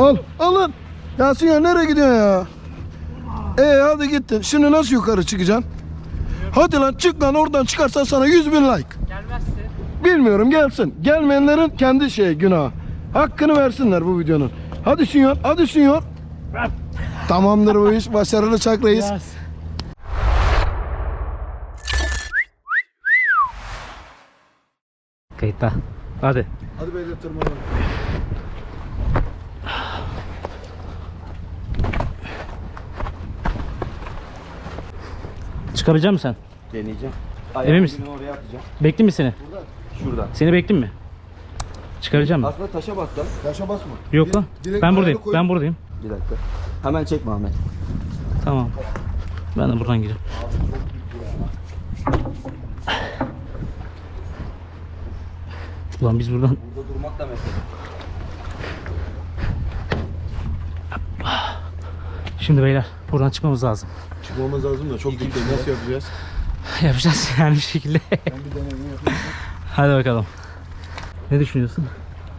Al, alın. Yasin ya nereye gidiyorsun ya? Ee hadi gittin. Şimdi nasıl yukarı çıkacaksın? Hadi lan çık lan oradan çıkarsan sana 100 bin like. Gelmezse Bilmiyorum gelsin. Gelmeyenlerin kendi şey günahı. Hakkını versinler bu videonun. Hadi Sünyor, hadi Sünyor. Tamamdır bu iş. Başarılı Çak Reis. Kayıtta. Hadi. Hadi beyler tırmanalım. Çıkabilecek misin sen? Deneyeceğim. Emin misin? oraya atacağım. Bekleyeyim mi seni? Şuradan. Seni bekleyeyim mi? Çıkaracağım mı? Aslında taşa bassam. Taşa basma. Yok lan. direkt Ben buradayım. Ben buradayım. Bir dakika. Hemen çekme Ahmet. Tamam. Ben de buradan gireyim. Ulan biz buradan Burada durmak da mesele. Şimdi beyler buradan çıkmamız lazım. Çıkmamız lazım da çok dikkat. Nasıl yapacağız? Yapacağız yani bir şekilde. Ben bir deneyim yapayım. Hadi bakalım. Ne düşünüyorsun?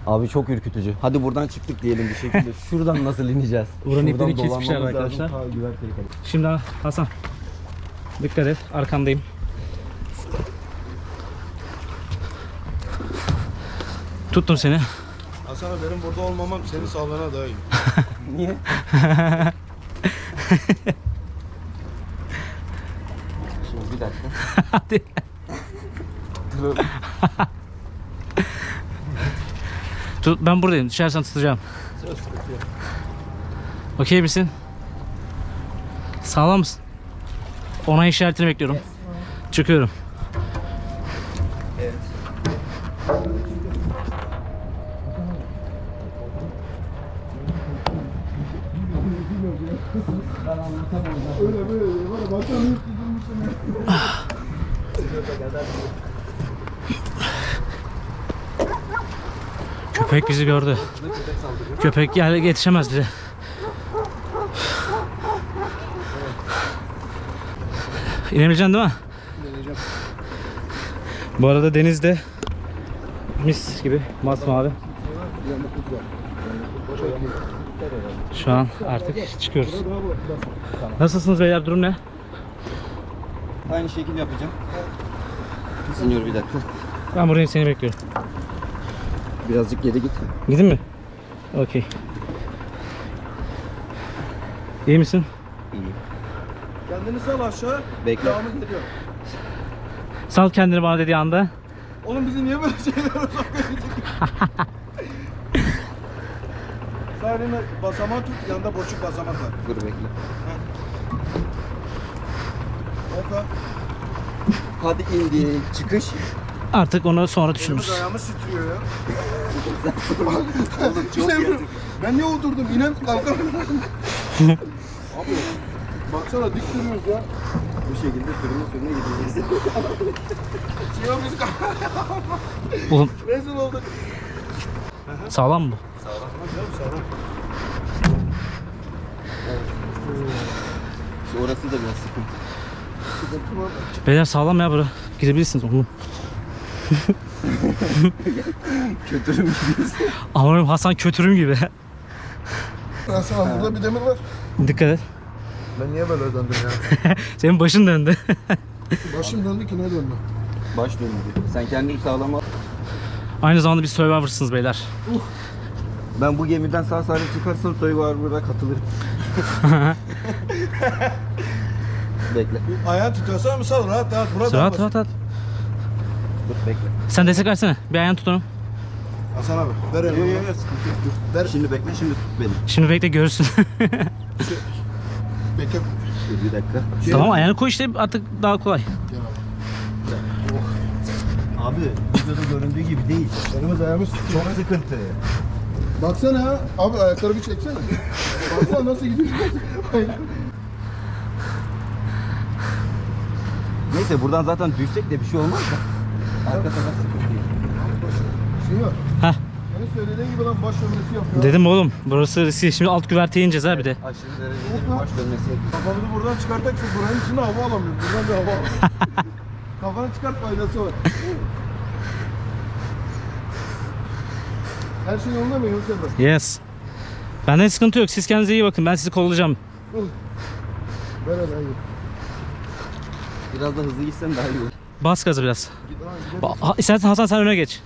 Abi çok ürkütücü. Hadi buradan çıktık diyelim bir şekilde. Şuradan nasıl ineceğiz? Buranın Şuradan iplerini kesmişler arkadaşlar. Şimdi Hasan. Dikkat et. Arkandayım. Tuttum seni. Hasan abi, benim burada olmamam senin sağlığına daha iyi. Niye? Şimdi bir dakika. Hadi. Dur. Tut, ben buradayım. Düşersen tutacağım. Okey misin? Sağlam mısın? Onay işaretini bekliyorum. Çıkıyorum. Öyle böyle var ya bakalım Köpek bizi gördü. Köpek yani yetişemez bize. İnemeyeceksin değil mi? Deneyeceğim. Bu arada denizde mis gibi masmavi. Yamukluk var. Şu an artık çıkıyoruz. Nasılsınız beyler durum ne? Aynı şekil yapacağım. Senior bir dakika. Ben buradayım seni bekliyorum. Birazcık geri git. Gidin mi? Okey. İyi misin? İyi. Kendini sal aşağı. Bekle. Devamı geliyor. Sal kendini bana dediği anda. Oğlum bizi niye böyle şeyler sokuyor? Sağ basamağı tut, yanında boşluk basamak var. Dur bekle. Oka. Hadi indik. Çıkış. Artık onu sonra Elimiz düşünürüz. ayağımız titriyor ya. Oğlum çok İşte yazık. ben niye oturdum? İnen kalkamıyorum. Abi baksana dik duruyoruz ya. Bu şekilde sürüne sürüne gideceğiz. Siyah biz Oğlum rezil olduk. sağlam mı bu? Orası da biraz sıkıntı. Beyler sağlam ya bura. Gidebilirsiniz oğlum. Kötürüm gibiyiz. Aman Hasan kötürüm gibi. Nasıl abi burada bir demir var. Dikkat et. Ben niye böyle döndüm ya? Senin başın döndü. Başım döndü ki ne döndü? Baş dönüyor. Sen kendini sağlam al. Aynı zamanda bir survivor'sınız beyler. Ben bu gemiden sağ salim çıkarsam Survivor'a katılırım. bekle. Ayağın titriyorsa mı sal rahat rahat burada. Rahat rahat rahat. Dur bekle. Sen destek versene. Bir ayağını tut onu. Hasan abi ver Yok elini. yok yok sıkıntı yok. Dur. Ver. Şimdi bekle şimdi tut beni. Şimdi bekle görürsün. Bekle. Dur bir dakika. tamam ayağını koy işte artık daha kolay. Abi videoda göründüğü gibi değil. Elimiz ayağımız. Çok sıkıntı. Baksana. Abi ayakları bir çeksene. Baksana nasıl gidiyor. Neyse buradan zaten düşsek de bir şey olmaz da. Arka taraf sıkıntı değil. Şimdi Heh. söylediğin gibi lan baş dönmesi yapıyor. Dedim oğlum burası riskli. Şimdi alt güverteye ineceğiz ha bir de. Aşırı derecede bir baş dönmesi yapıyor. Kafamızı buradan çıkartak şu buranın içinde hava alamıyoruz. Buradan bir hava alamıyoruz. Kafanı çıkart faydası var. Her şey yolunda mı Yunus Emre? Yes. Benden sıkıntı yok. Siz kendinize iyi bakın. Ben sizi kollayacağım. Böyle ben git. Biraz da hızlı gitsen daha iyi olur. Bas gazı biraz. Ba- Ha, İstersen Hasan sen öne geç.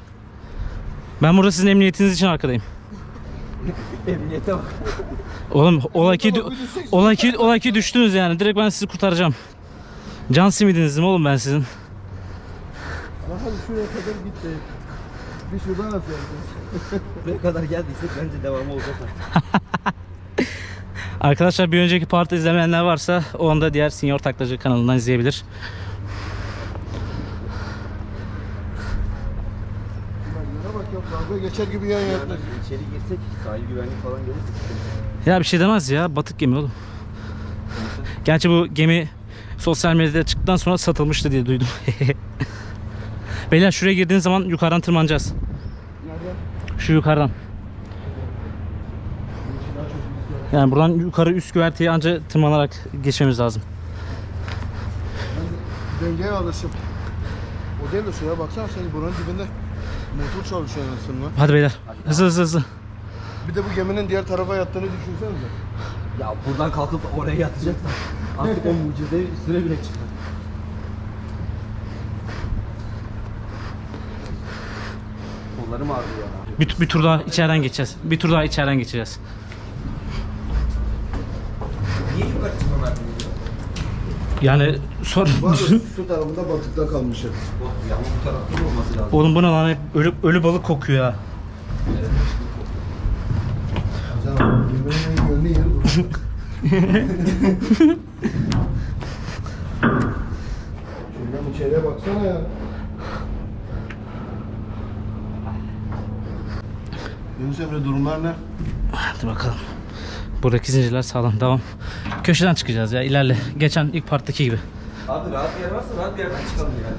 Ben burada sizin emniyetiniz için arkadayım. Emniyete bak. Oğlum olay ki, olay ki, olay ki düştünüz yani. Direkt ben sizi kurtaracağım. Can simidinizim oğlum ben sizin. Hadi şuraya kadar git de. Bir şuradan atayım. Buraya kadar geldiysek bence devamı olacak. Arkadaşlar bir önceki parti izlemeyenler varsa o anda diğer Senior Taklacı kanalından izleyebilir. Yere bak ya kavga geçer gibi yan yatmış. İçeri girsek sahil güvenlik falan gelirse Ya bir şey demez ya. Batık gemi oğlum. Gerçi bu gemi sosyal medyada çıktıktan sonra satılmıştı diye duydum. Beyler şuraya girdiğiniz zaman yukarıdan tırmanacağız. Şu yukarıdan. Yani buradan yukarı üst güverteye anca tırmanarak geçmemiz lazım. Dengeye alışıp. O değil de şuraya baksana senin buranın dibinde motor çalışıyor aslında. Hadi beyler. Hızlı hızlı hızlı. Bir de bu geminin diğer tarafa yattığını düşünsenize. Ya buradan kalkıp oraya yatacaksan artık o mucize üstüne bile çıkar. Kollarım ağrıyor ya. Bir, bir tur daha içeriden geçeceğiz. Bir tur daha içeriden geçeceğiz. Niye yukarı çıkma Yani sor. Bak su tarafında batıkta kalmışım. Ya bu tarafta da olması lazım. Oğlum bu ne lan hep ölü, ölü balık kokuyor ya. Canım gönlü yeri. Şuradan içeriye baksana ya. Yunus Emre durumlar ne? Hadi bakalım. Buradaki zincirler sağlam. Devam. Köşeden çıkacağız ya. ilerle. Geçen ilk parttaki gibi. Abi rahat yer varsa rahat bir yerden çıkalım yani.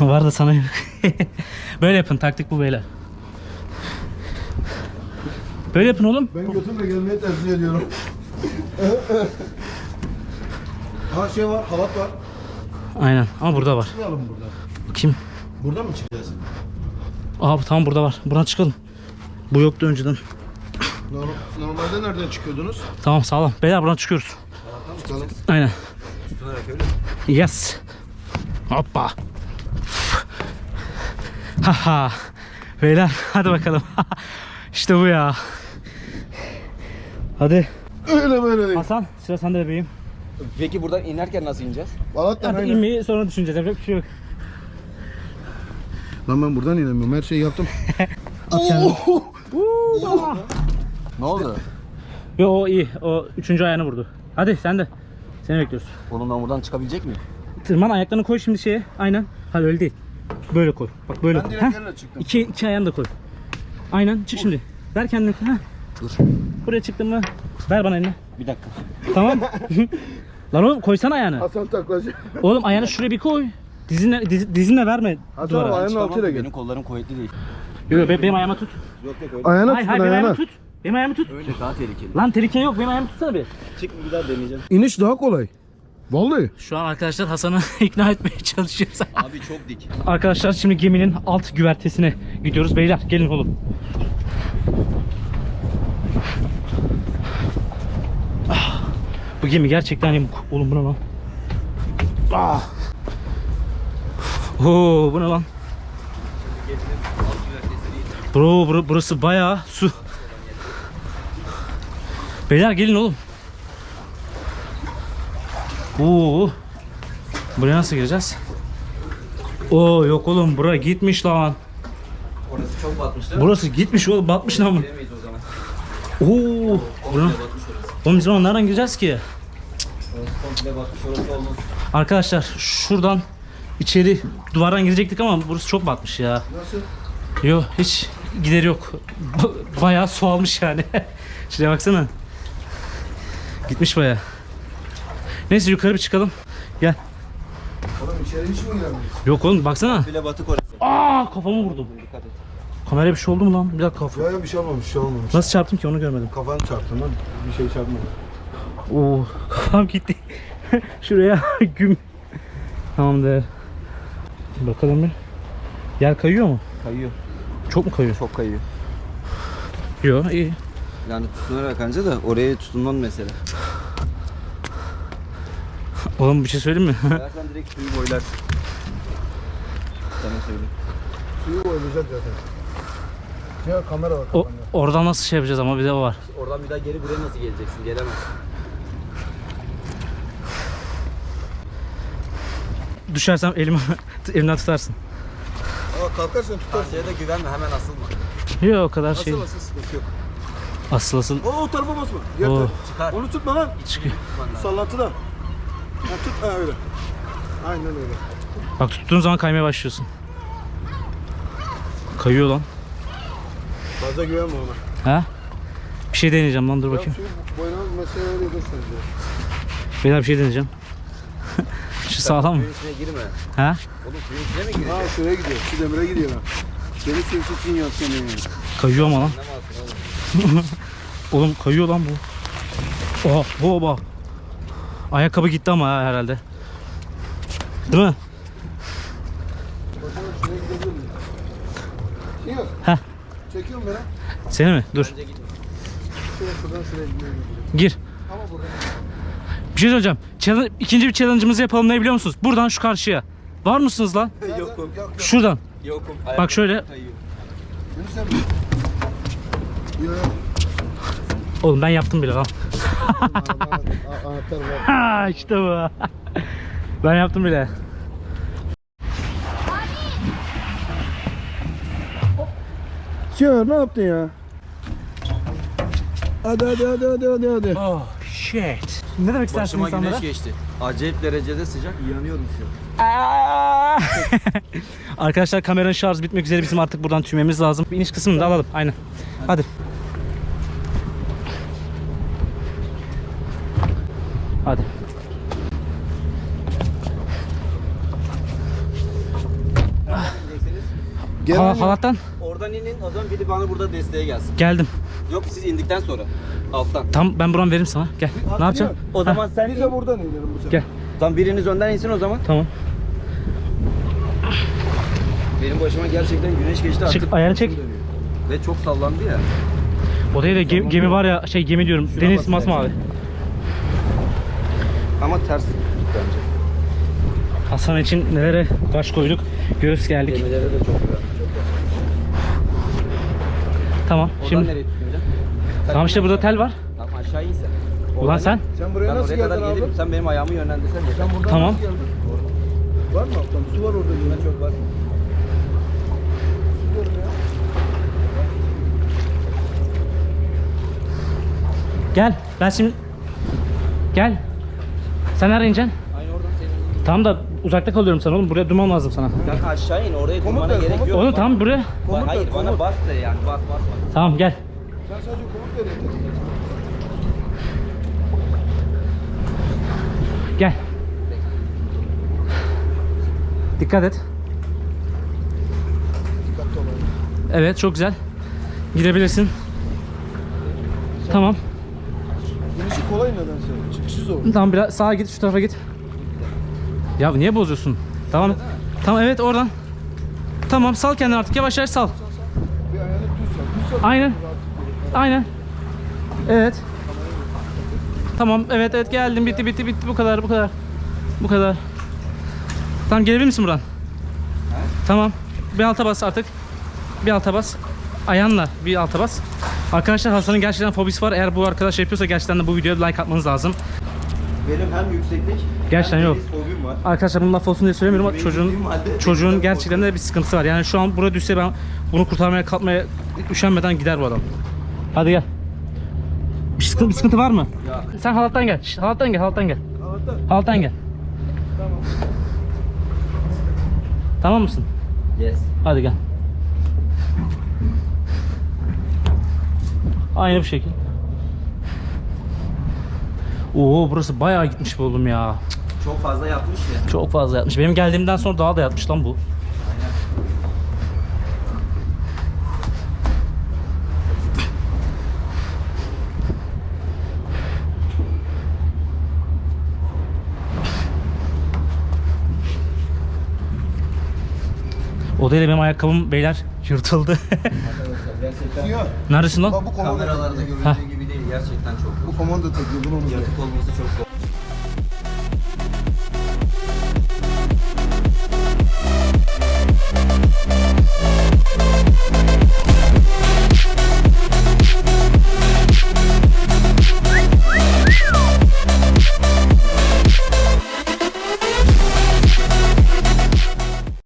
Var da sana yok. Böyle yapın. Taktik bu beyler. Böyle yapın oğlum. Ben götümle gelmeyi tercih ediyorum. ha şey var, halat var. Aynen. Ama burada var. Çıkalım burada. Kim? Burada mı çıkacağız? Abi tamam burada var. Buradan çıkalım. Bu yoktu önceden. Norm- Normalde nereden çıkıyordunuz? Tamam sağlam. Beyler buradan çıkıyoruz. Çıkalım. Aynen. Tutunarak öyle. Yes. Hoppa. Haha. Beyler hadi bakalım. işte bu ya. Hadi. Öyle böyle değil. Hasan sıra sende bebeğim. Peki buradan inerken nasıl ineceğiz? Balattan aynen. inmeyi sonra düşüneceğiz. Yapacak bir şey yok. Lan ben buradan inemiyorum. Her şeyi yaptım. At kendini. Ne oldu? Yo o iyi. O üçüncü ayağını vurdu. Hadi sen de. Seni bekliyoruz. Oğlum ben buradan çıkabilecek miyim? Tırman ayaklarını koy şimdi şeye. Aynen. Hayır öyle değil. Böyle koy. Bak böyle Ben koy. yerle çıktım. İki, iki ayağını da koy. Aynen çık şimdi. Ver kendini. Heh. Dur. Buraya çıktın mı? Ver bana elini. Bir dakika. Tamam. Lan oğlum koysana ayağını. Hasan taklacı. Oğlum ayağını şuraya bir koy. Dizinle, diz, dizinle verme Hasan duvara. abi ayağının altıyla gel. Benim kollarım kuvvetli değil. Yok be- benim ayağıma tut. Yok yok öyle. Ayağına Hayır tutun hayır benim ayağına. ayağımı tut. Benim ayağımı tut. Öyle daha tehlikeli. Lan tehlike yok benim ayağımı tutsana bir. Çık bir daha deneyeceğim. İniş daha kolay. Vallahi. Şu an arkadaşlar Hasan'ı ikna etmeye çalışıyoruz. Abi çok dik. arkadaşlar şimdi geminin alt güvertesine gidiyoruz. Beyler gelin oğlum. Ah, bu gemi gerçekten yamuk. Oğlum bu ne lan? Ah. Oo, bu ne lan? Bro bur- burası bayağı su. Beyler gelin oğlum. Oo. Buraya nasıl gireceğiz? Oo yok oğlum bura gitmiş lan. Orası çok batmış değil mi? Burası gitmiş oğlum batmış lan. Giremeyiz o zaman. Oo. Bura. Oğlum biz nereden gireceğiz ki? Orası komple batmış orası olmaz. Arkadaşlar şuradan içeri duvardan girecektik ama burası çok batmış ya. Nasıl? Yok hiç gideri yok. Ba- Bayağı su almış yani. Şuraya baksana. Gitmiş bayağı. Neyse yukarı bir çıkalım. Gel. Oğlum içeri hiç mi giremeyiz? Yok oğlum baksana. Bile batık orası. Aa kafamı vurdum. Dikkat et. Kameraya bir şey oldu mu lan? Bir dakika kafa. Ya ya bir şey olmamış, bir şey olmamış. Nasıl çarptım ki onu görmedim. Kafanı çarptın lan. Bir şey çarpmadı. Oo kafam gitti. Şuraya güm. Tamamdır. Bakalım bir. Yer kayıyor mu? Kayıyor. Çok mu kayıyor? Çok kayıyor. Yok iyi. Yani tutunarak anca da oraya tutunman mesela. Oğlum bir şey söyleyeyim mi? Dersen direkt suyu boylarsın. Sana söyleyeyim. Suyu oynayacak zaten. Ya kamera var. o, oradan nasıl şey yapacağız ama bir de o var. Oradan bir daha geri buraya nasıl geleceksin? Gelemezsin. Düşersem elimi elimden tutarsın. Aa, kalkarsan tutarsın. Karşıya da güvenme hemen asılma. Yok o kadar şey. Asıl asıl sıkıntı yok. Asıl asıl. Oo o tarafa basma. Diğer Oo. Çıkar. Onu tutma lan. Çıkıyor. Sallantıda. Ha, tut ha öyle. Aynen öyle. Bak tuttuğun zaman kaymaya başlıyorsun. Kayıyor lan. Fazla güvenme ona. Ha? Bir şey deneyeceğim lan dur bakayım. Ya suyu boyuna mesela öyle göstereceğiz. Beyler bir şey deneyeceğim. Şu sağlam mı? Suyun içine girme. Ha? Oğlum suyun içine mi Ha gireceksin? şuraya gidiyor. Şu demire gidiyor lan. Seni suyu için yok seni. Kayıyor ama lan. Oğlum. Kayıyor lan bu. Oha bu bak. Ayakkabı gitti ama ha, herhalde. Değil mi? Yok. Heh. Çekiyorum ben ha. Seni mi? Dur. Şuraya şuradan şuraya. Gir. Ama buradan. Bir şey söyleyeceğim. Challenge, ikinci bir challenge'ımızı yapalım ne biliyor musunuz? Buradan şu karşıya. Var mısınız lan? Yokum. Yok yok. Şuradan. Yokum. Bak şöyle. Yunus. Oğlum ben yaptım bile lan. Ha işte bu. ben yaptım bile. Siyar ne yaptın ya? Hadi hadi hadi hadi hadi hadi. Oh shit. Ne demek istersin Başıma insanlara? güneş geçti. Acayip derecede sıcak. Yanıyorum şu an. Aa! Arkadaşlar kameranın şarjı bitmek üzere bizim artık buradan tümemiz lazım. Bir iniş kısmını da alalım. Aynen. Hadi. Hadi. Gel Ha, lan. halattan Oradan inin o zaman biri bana burada desteğe gelsin. geldim. Yok siz indikten sonra. Alttan. Tam ben buram veririm sana. Gel. Ne yapacaksın? O zaman sen Biz de buradan inelim bu sefer. Gel. Tam biriniz önden insin o zaman. Tamam. Benim başıma gerçekten güneş geçti artık. Çık, ayağını çek. Ve çok sallandı ya. Odaya da gemi, gemi var ya şey gemi diyorum. Şuna Deniz bak masmavi. Ama ters bence. Hasan için nelere baş koyduk. Göğüs geldik. Gemilere de çok güzel. Tamam. Oradan Şimdi nereye? Tamam işte burada tel var. Tamam aşağı in sen. Ulan sen? Sen buraya Ben nasıl oraya kadar geldin abi? gelirim. Sen benim ayağımı yönlendirsen yeter. Sen buradan Tamam. nasıl geldin? Var mı alttan? Su var orada. Buna çok var. Su diyorum ya. Gel. Ben şimdi Gel. Sen nereye ineceksin? Aynı oradan senin. Tamam da uzakta kalıyorum sana oğlum. Buraya durmam lazım sana. Sen aşağı in oraya Komut durmana ver, gerek komut. yok. Oğlum Bana- tamam buraya. Komut Hayır bana bas de yani bas bas bas. Tamam gel. Sen sadece komut ver yeter. Gel. Dikkat et. Dikkatli ol. abi. Evet çok güzel. Gidebilirsin. Tamam. İnişi kolay nedense. Çıkışı zor. Tamam biraz sağa git şu tarafa git. Ya niye bozuyorsun? Tamam. Tamam evet oradan. Tamam sal kendini artık yavaş yavaş sal. Bir ayağını düz sal. Düz sal. Aynen. Aynen. Evet. Tamam evet evet geldim bitti bitti bitti bu kadar bu kadar. Bu kadar. Tamam gelebilir misin buradan? Tamam. Bir alta bas artık. Bir alta bas. Ayağınla bir alta bas. Arkadaşlar Hasan'ın gerçekten fobisi var. Eğer bu arkadaş yapıyorsa gerçekten de bu videoya like atmanız lazım. Benim hem yükseklik Gerçekten hem yok. fobim var. Arkadaşlar bunun laf olsun diye söylemiyorum ama Benim çocuğun bildiğim halde çocuğun gerçekten de bir sıkıntısı var. Yani şu an buraya düşse ben bunu kurtarmaya kalkmaya üşenmeden gider bu adam. Hadi gel. Bir sıkıntı, bir sıkıntı var mı? Ya. Sen halattan gel. Şşt, halattan gel, halattan gel. Anahtar. Halattan gel. Tamam. Tamam mısın? Yes. Hadi gel. Aynı bir şekil. Oo burası bayağı gitmiş bu oğlum ya. Çok fazla yapmış ya. Çok fazla yatmış. Benim geldiğimden sonra daha da yatmış lan bu. Odayla benim ayakkabım beyler yırtıldı. Arkadaşlar gerçekten. Neredesin lan? Bu komando kameralarda görüldüğü gibi değil. Gerçekten çok. Bu komando tekniği bunu unutmayın. Yatık olması çok zor.